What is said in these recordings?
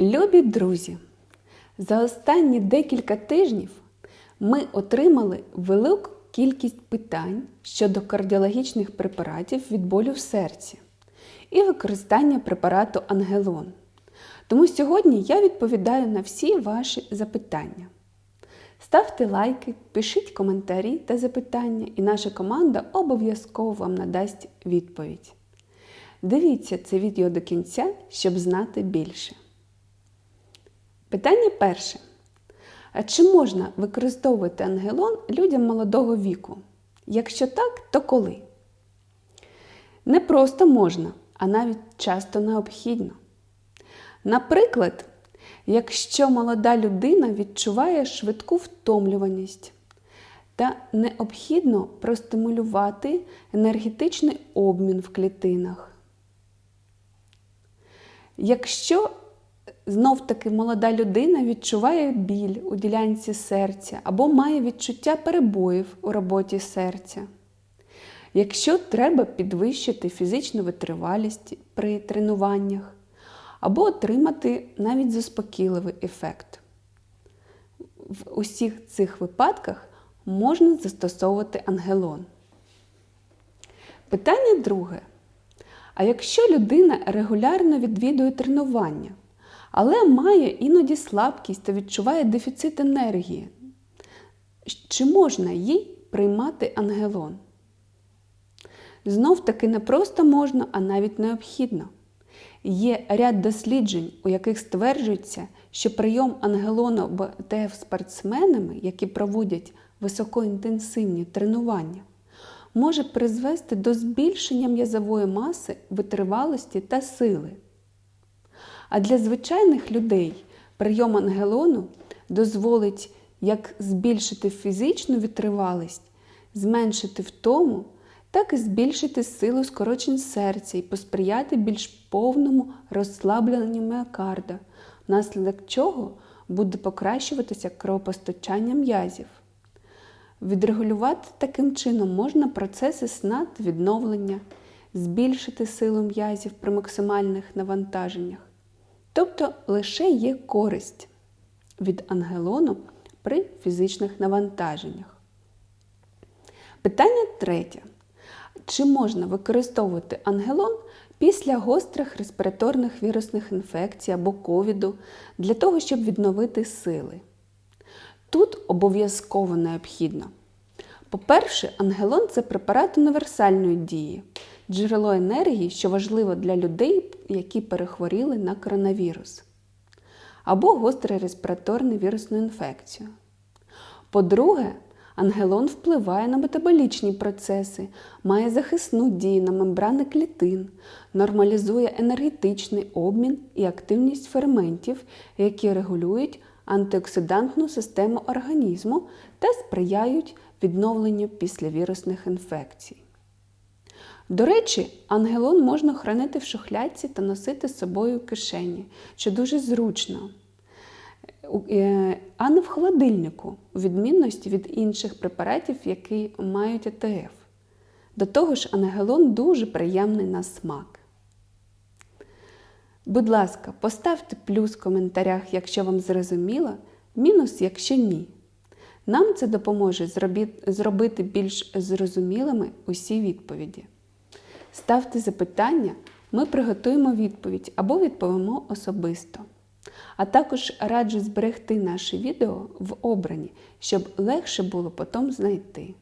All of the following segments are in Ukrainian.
Любі друзі! За останні декілька тижнів ми отримали велику кількість питань щодо кардіологічних препаратів від болю в серці і використання препарату Ангелон. Тому сьогодні я відповідаю на всі ваші запитання. Ставте лайки, пишіть коментарі та запитання, і наша команда обов'язково вам надасть відповідь. Дивіться це відео до кінця, щоб знати більше. Питання перше. Чи можна використовувати ангелон людям молодого віку? Якщо так, то коли? Не просто можна, а навіть часто необхідно. Наприклад, якщо молода людина відчуває швидку втомлюваність та необхідно простимулювати енергетичний обмін в клітинах. Якщо знов таки молода людина відчуває біль у ділянці серця або має відчуття перебоїв у роботі серця. Якщо треба підвищити фізичну витривалість при тренуваннях, або отримати навіть заспокійливий ефект. В усіх цих випадках можна застосовувати ангелон. Питання друге. А якщо людина регулярно відвідує тренування, але має іноді слабкість та відчуває дефіцит енергії, чи можна їй приймати ангелон? Знов таки не просто можна, а навіть необхідно. Є ряд досліджень, у яких стверджується, що прийом ангелону БТФ спортсменами, які проводять високоінтенсивні тренування, може призвести до збільшення м'язової маси, витривалості та сили. А для звичайних людей прийом ангелону дозволить як збільшити фізичну витривалість, зменшити втому так і збільшити силу скорочень серця і посприяти більш повному розслабленню міокарда, внаслідок чого буде покращуватися кровопостачання м'язів. Відрегулювати таким чином можна процеси сна та відновлення, збільшити силу м'язів при максимальних навантаженнях. Тобто лише є користь від ангелону при фізичних навантаженнях. Питання третє. Чи можна використовувати ангелон після гострих респіраторних вірусних інфекцій або ковіду для того, щоб відновити сили? Тут обов'язково необхідно. По-перше, ангелон це препарат універсальної дії, джерело енергії, що важливо для людей, які перехворіли на коронавірус, або гостру респіраторну вірусну інфекцію. По-друге, Ангелон впливає на метаболічні процеси, має захисну дію на мембрани клітин, нормалізує енергетичний обмін і активність ферментів, які регулюють антиоксидантну систему організму та сприяють відновленню післявірусних інфекцій. До речі, ангелон можна хранити в шухлядці та носити з собою в кишені, що дуже зручно. Е, а не в холодильнику, у відмінності від інших препаратів, які мають АТФ. До того ж, ангелон дуже приємний на смак. Будь ласка, поставте плюс в коментарях, якщо вам зрозуміло, мінус, якщо ні. Нам це допоможе зробити більш зрозумілими усі відповіді. Ставте запитання, ми приготуємо відповідь або відповімо особисто. А також раджу зберегти наше відео в обрані, щоб легше було потім знайти.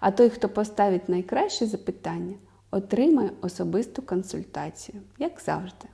А той, хто поставить найкраще запитання, отримає особисту консультацію, як завжди.